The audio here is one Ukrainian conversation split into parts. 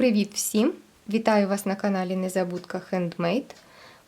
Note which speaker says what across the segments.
Speaker 1: Привіт всім! Вітаю вас на каналі Незабудка Handmade.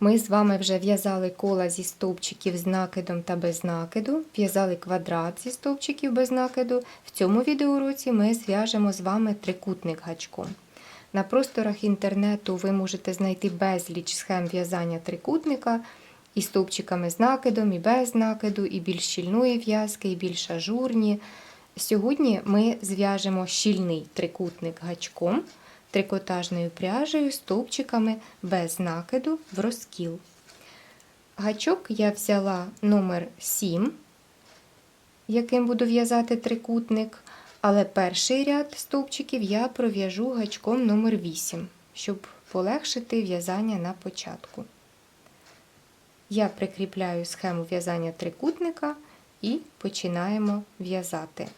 Speaker 1: Ми з вами вже в'язали кола зі стовпчиків з накидом та без накиду, в'язали квадрат зі стовпчиків без накиду. В цьому відеоуроці ми зв'яжемо з вами трикутник гачком. На просторах інтернету ви можете знайти безліч схем в'язання трикутника і стовпчиками з накидом, і без накиду, і більш щільної в'язки, і більш ажурні. Сьогодні ми зв'яжемо щільний трикутник гачком, трикотажною пряжею, стовпчиками без накиду в розкіл. Гачок я взяла номер 7, яким буду в'язати трикутник, але перший ряд стовпчиків я пров'яжу гачком номер 8, щоб полегшити в'язання на початку. Я прикріпляю схему в'язання трикутника і починаємо в'язати.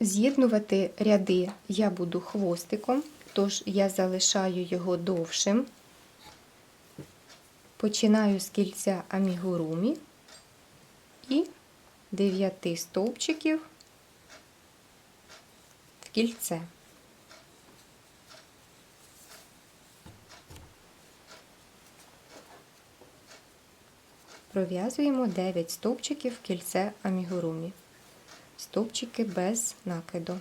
Speaker 1: З'єднувати ряди я буду хвостиком, тож я залишаю його довшим. Починаю з кільця амігурумі і 9 стовпчиків в кільце. Пров'язуємо 9 стовпчиків в кільце амігурумі стовпчики без накиду.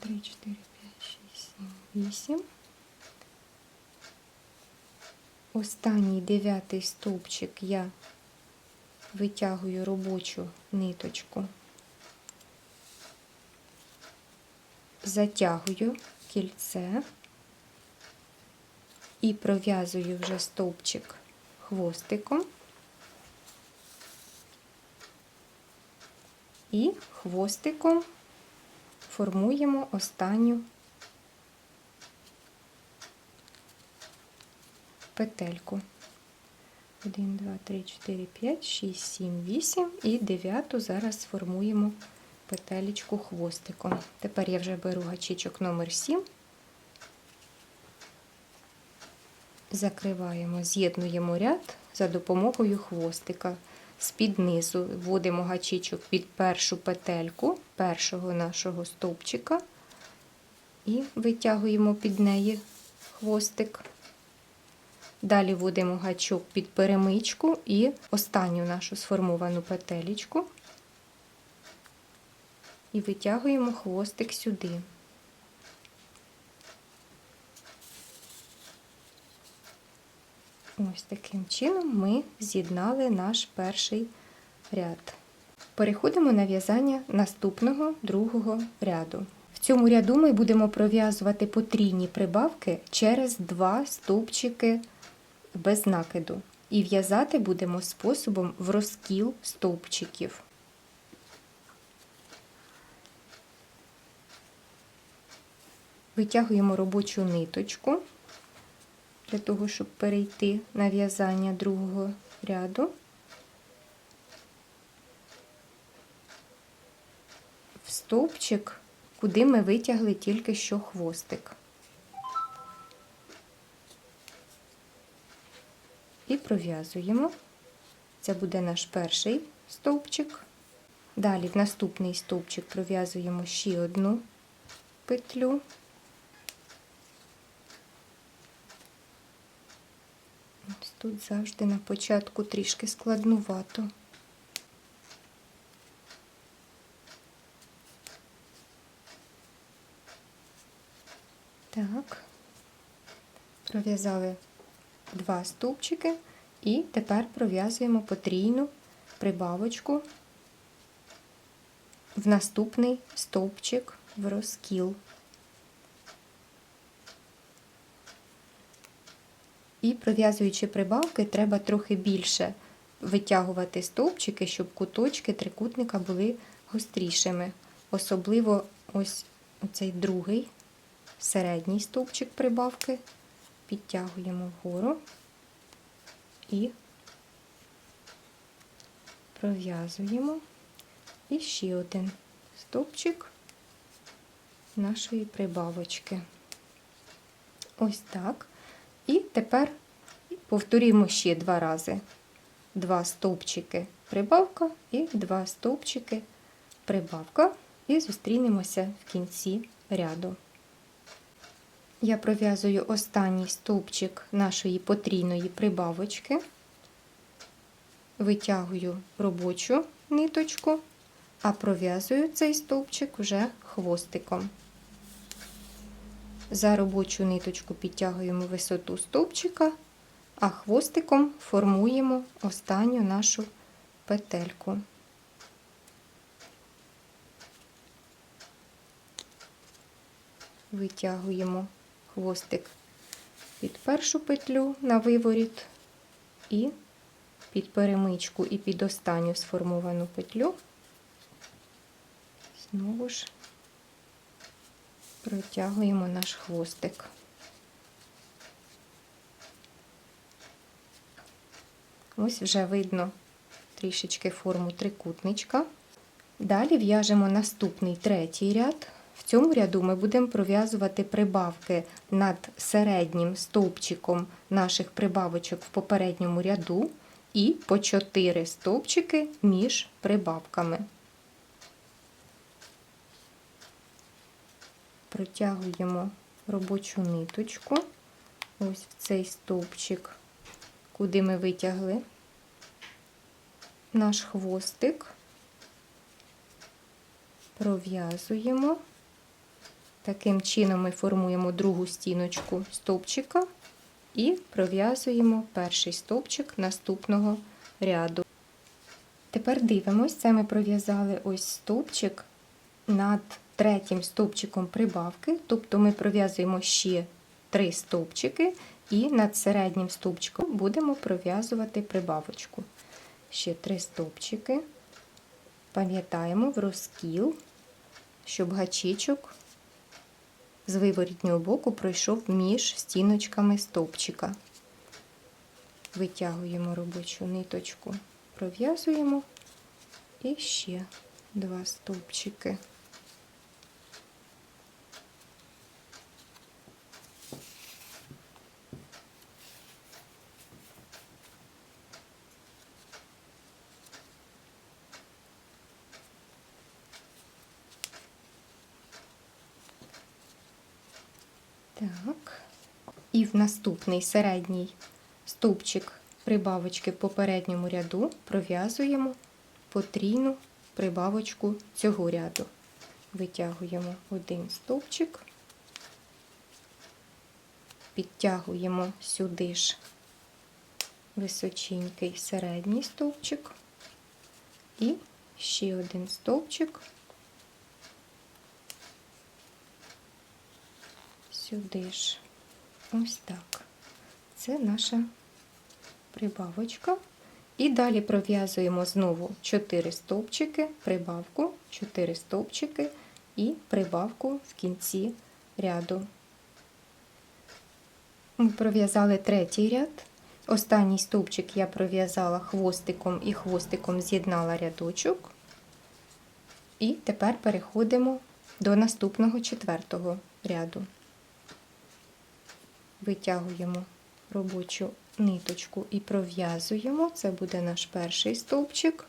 Speaker 1: Три, чотири, п'ять, шість, сім, вісім. Останній дев'ятий стовпчик я витягую робочу ниточку, затягую кільце і пров'язую вже стовпчик хвостиком і хвостиком формуємо останню петельку. 1, 2, 3, 4, 5, 6, 7, 8 і дев'яту зараз сформуємо петелечку хвостиком. Тепер я вже беру гачичок номер 7, закриваємо, з'єднуємо ряд за допомогою хвостика з-під низу вводимо гачичок під першу петельку першого нашого стовпчика і витягуємо під неї хвостик. Далі вводимо гачок під перемичку і останню нашу сформовану петелечку і витягуємо хвостик сюди. Ось таким чином ми з'єднали наш перший ряд. Переходимо на в'язання наступного другого ряду. В цьому ряду ми будемо пров'язувати потрійні прибавки через два стовпчики без накиду. І в'язати будемо способом в розкіл стовпчиків. Витягуємо робочу ниточку для того, щоб перейти на в'язання другого ряду. В стовпчик, куди ми витягли тільки що хвостик. І пров'язуємо. Це буде наш перший стовпчик. Далі в наступний стовпчик пров'язуємо ще одну петлю. Ось Тут завжди на початку трішки складнувато. Так, пров'язали два стовпчики і тепер пров'язуємо потрійну прибавочку в наступний стовпчик в розкіл. І пров'язуючи прибавки, треба трохи більше витягувати стовпчики, щоб куточки трикутника були гострішими. Особливо ось цей другий середній стовпчик прибавки, підтягуємо вгору і пров'язуємо. І ще один стовпчик нашої прибавочки. Ось так. І тепер повторюємо ще два рази. Два стовпчики прибавка і два стовпчики прибавка. І зустрінемося в кінці ряду. Я пров'язую останній стовпчик нашої потрійної прибавочки, витягую робочу ниточку, а пров'язую цей стовпчик вже хвостиком. За робочу ниточку підтягуємо висоту стовпчика, а хвостиком формуємо останню нашу петельку. Витягуємо хвостик під першу петлю на виворіт і під перемичку і під останню сформовану петлю. Знову ж протягуємо наш хвостик. Ось вже видно трішечки форму трикутничка. Далі в'яжемо наступний третій ряд. В цьому ряду ми будемо пров'язувати прибавки над середнім стовпчиком наших прибавочок в попередньому ряду і по 4 стовпчики між прибавками. Протягуємо робочу ниточку ось в цей стовпчик, куди ми витягли наш хвостик, пров'язуємо. Таким чином ми формуємо другу стіночку стовпчика і пров'язуємо перший стовпчик наступного ряду. Тепер дивимось, це ми пров'язали ось стовпчик над третім стовпчиком прибавки, тобто ми пров'язуємо ще три стовпчики і над середнім стовпчиком будемо пров'язувати прибавочку. Ще три стовпчики. Пам'ятаємо в розкіл, щоб гачичок з виворітнього боку пройшов між стіночками стовпчика. Витягуємо робочу ниточку, пров'язуємо і ще два стовпчики. Так. І в наступний середній стовпчик прибавочки в попередньому ряду пров'язуємо потрійну прибавочку цього ряду. Витягуємо один стовпчик, підтягуємо сюди ж височенький середній стовпчик і ще один стовпчик. сюди ж. Ось так. Це наша прибавочка. І далі пров'язуємо знову 4 стовпчики, прибавку, 4 стовпчики і прибавку в кінці ряду. Ми пров'язали третій ряд. Останній стовпчик я пров'язала хвостиком і хвостиком з'єднала рядочок. І тепер переходимо до наступного четвертого ряду витягуємо робочу ниточку і пров'язуємо. Це буде наш перший стовпчик.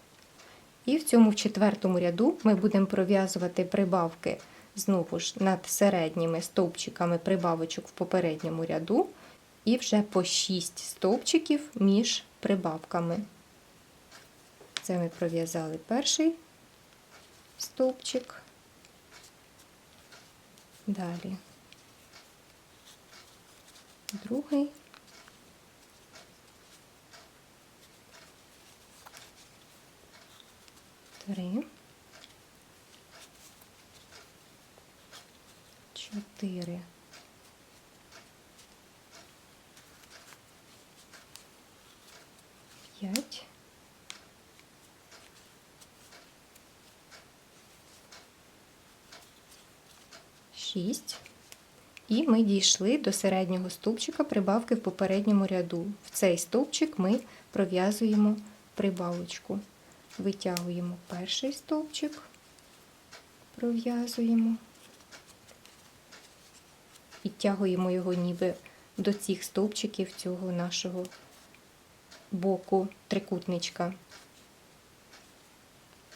Speaker 1: І в цьому четвертому ряду ми будемо пров'язувати прибавки знову ж над середніми стовпчиками прибавочок в попередньому ряду, і вже по 6 стовпчиків між прибавками. Це ми пров'язали перший стовпчик. Далі другий. Три. Чотири. І ми дійшли до середнього стовпчика прибавки в попередньому ряду. В цей стовпчик ми пров'язуємо прибавочку. Витягуємо перший стовпчик, пров'язуємо, підтягуємо його ніби до цих стовпчиків цього нашого боку трикутничка.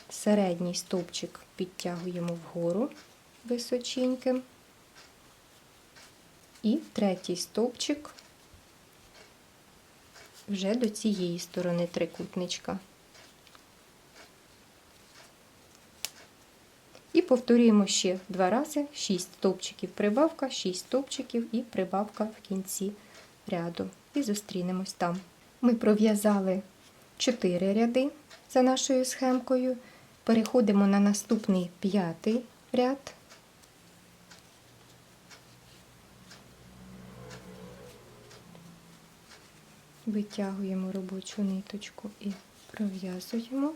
Speaker 1: Середній стовпчик підтягуємо вгору височеньким. І третій стовпчик вже до цієї сторони трикутничка. І повторюємо ще два рази: 6 стовпчиків прибавка, 6 стовпчиків і прибавка в кінці ряду. І зустрінемось там. Ми пров'язали 4 ряди за нашою схемкою. Переходимо на наступний п'ятий ряд. Витягуємо робочу ниточку і пров'язуємо.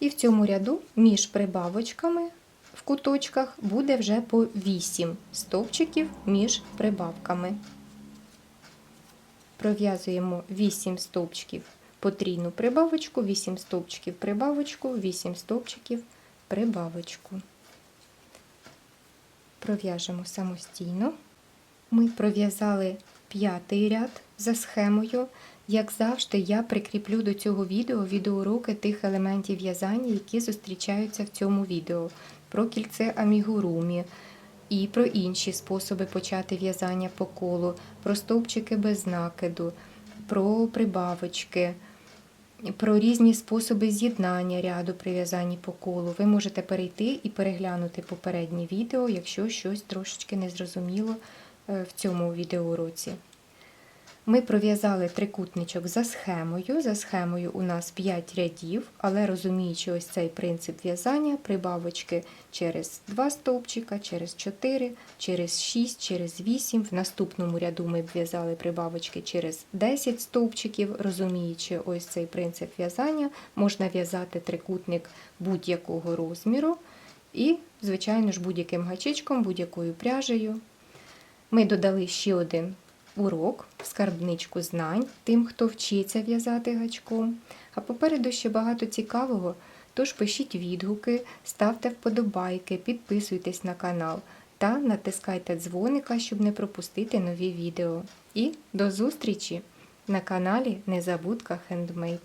Speaker 1: І в цьому ряду між прибавочками в куточках буде вже по 8 стовпчиків між прибавками. Пров'язуємо 8 стовпчиків потрійну прибавочку, 8 стовпчиків прибавочку, 8 стовпчиків прибавочку. Пров'яжемо самостійно. Ми пров'язали п'ятий ряд за схемою. Як завжди, я прикріплю до цього відео відеоуроки тих елементів в'язання, які зустрічаються в цьому відео. Про кільце амігурумі і про інші способи почати в'язання по колу, про стовпчики без накиду, про прибавочки, про різні способи з'єднання ряду при в'язанні по колу. Ви можете перейти і переглянути попереднє відео, якщо щось трошечки незрозуміло в цьому відеоуроці. Ми пров'язали трикутничок за схемою. За схемою у нас 5 рядів, але розуміючи ось цей принцип в'язання, прибавочки через 2 стовпчика, через 4, через 6, через 8. В наступному ряду ми в'язали прибавочки через 10 стовпчиків. Розуміючи ось цей принцип в'язання, можна в'язати трикутник будь-якого розміру і, звичайно ж, будь-яким гачечком, будь-якою пряжею. Ми додали ще один урок скарбничку знань тим, хто вчиться в'язати гачком. А попереду ще багато цікавого. Тож пишіть відгуки, ставте вподобайки, підписуйтесь на канал та натискайте дзвоника, щоб не пропустити нові відео. І до зустрічі на каналі Незабудка Хендмейд.